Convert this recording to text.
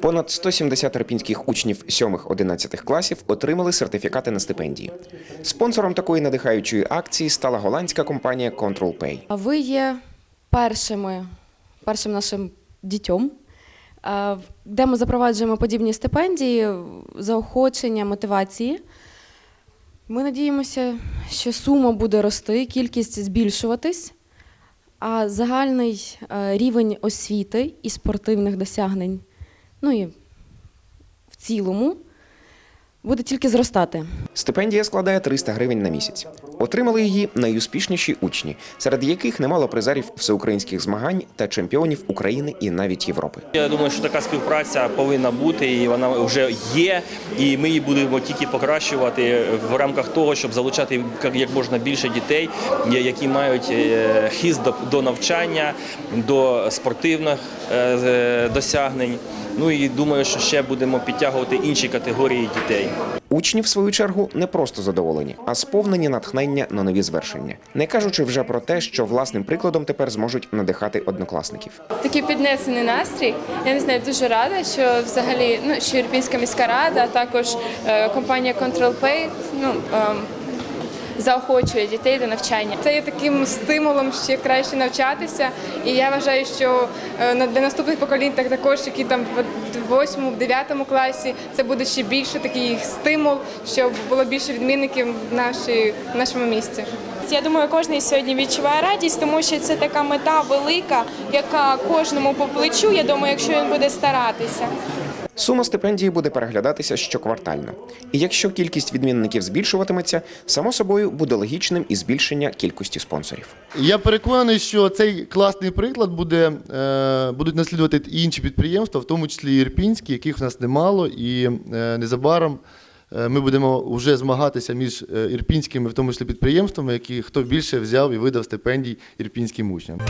Понад 170 ірпінських учнів 7-11 класів отримали сертифікати на стипендії. Спонсором такої надихаючої акції стала голландська компанія Control Pay. А Ви є першими, першим нашим дітьом, де ми запроваджуємо подібні стипендії, заохочення, мотивації. Ми надіємося, що сума буде рости, кількість збільшуватись, а загальний е, рівень освіти і спортивних досягнень, ну і в цілому, буде тільки зростати. Стипендія складає 300 гривень на місяць. Отримали її найуспішніші учні, серед яких немало призерів всеукраїнських змагань та чемпіонів України і навіть Європи. Я думаю, що така співпраця повинна бути, і вона вже є. І ми її будемо тільки покращувати в рамках того, щоб залучати як- можна більше дітей, які мають е, хист до, навчання, до спортивних е, досягнень. Ну і думаю, що ще будемо підтягувати інші категорії дітей. Учні, в свою чергу, не просто задоволені, а сповнені натхнення на нові звершення, не кажучи вже про те, що власним прикладом тепер зможуть надихати однокласників. такий піднесений настрій. Я не знаю, дуже рада, що взагалі ну що Ірпінська міська рада, а також е, компанія Control Pay, ну ем, заохочує дітей до навчання. Це є таким стимулом ще краще навчатися. І я вважаю, що е, для наступних поколінь, так також які там в 8-9 класі, це буде ще більше такий стимул, щоб було більше відмінників в нашій в нашому місті. Я думаю, кожен сьогодні відчуває радість, тому що це така мета велика, яка кожному по плечу. Я думаю, якщо він буде старатися. Сума стипендії буде переглядатися щоквартально. І якщо кількість відмінників збільшуватиметься, само собою буде логічним і збільшення кількості спонсорів. Я переконаний, що цей класний приклад буде, е, будуть наслідувати і інші підприємства, в тому числі ірпінські, яких в нас немало, і е, незабаром е, ми будемо вже змагатися між ірпінськими, в тому числі підприємствами, які хто більше взяв і видав стипендій ірпінським учням.